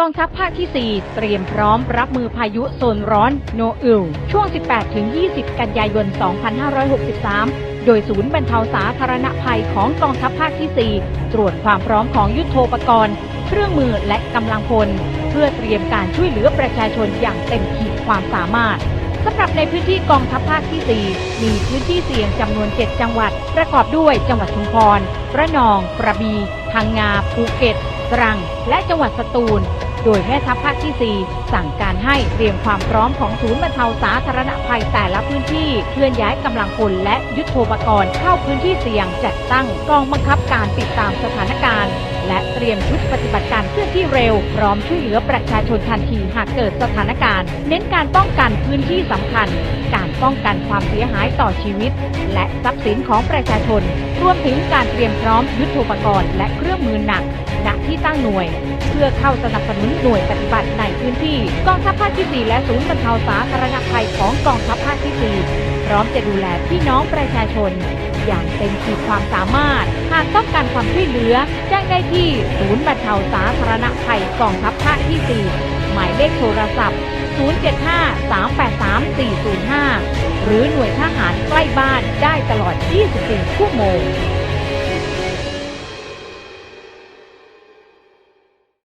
กองทัพภาคที่ 4 เตรียมพร้อมรับมือพายุโซนร้อนโนอึลช่วง 18-20 กันยายน 2563 โดยศูนย์บรรเทาสาธารณภัยของกองทัพภาคที่ 4 ตรวจความพร้อมของยุทโธปกรณ์ เครื่องมือและกำลังพล เพื่อเตรียมการช่วยเหลือประชาชนอย่างเต็มขีดความสามารถสำหรับในพื้นที่กองทัพภาคที่ 4 มีพื้นที่เสี่ยงจำนวน 7 จังหวัด ประกอบด้วยจังหวัดชุมพร ระนอง กระบี่ พังงา ภูเก็ต ตรัง และจังหวัดสตูล โดยแม่ทัพภาคที่ 4 สั่งการให้เตรียมความพร้อมของศูนย์บรรเทาสาธารณภัยแต่ละพื้นที่เคลื่อนย้ายกำลังพลและยุทโธปกรณ์เข้าพื้นที่เสี่ยงจัดตั้งกองบังคับการติดตามสถานการณ์ และเตรียมชุดปฏิบัติการเคลื่อนที่เร็ว พร้อมช่วยเหลือประชาชนทันทีหากเกิดสถานการณ์ เน้นการป้องกันพื้นที่สำคัญ การป้องกันความเสียหายต่อชีวิต และทรัพย์สินของประชาชน รวมถึงการเตรียมพร้อมยุทโธปกรณ์และเครื่องมือหนักณที่ตั้งหน่วย เพื่อเข้าสนับสนุนหน่วยปฏิบัติในพื้นที่กองทัพภาคที่ 4 และศูนย์บรรเทาสาธารณภัยของกองทัพภาคที่ 4 พร้อมจะดูแลพี่น้องประชาชน อย่างเต็มขีดความสามารถ หากต้องการความช่วยเหลือ แจ้งได้ที่ศูนย์บรรเทาสาธารณภัยกองทัพภาคที่ 4 หมายเลขโทรศัพท์ 075-383-405 หรือหน่วยทหารใกล้บ้านได้ตลอด 24 ชั่วโมง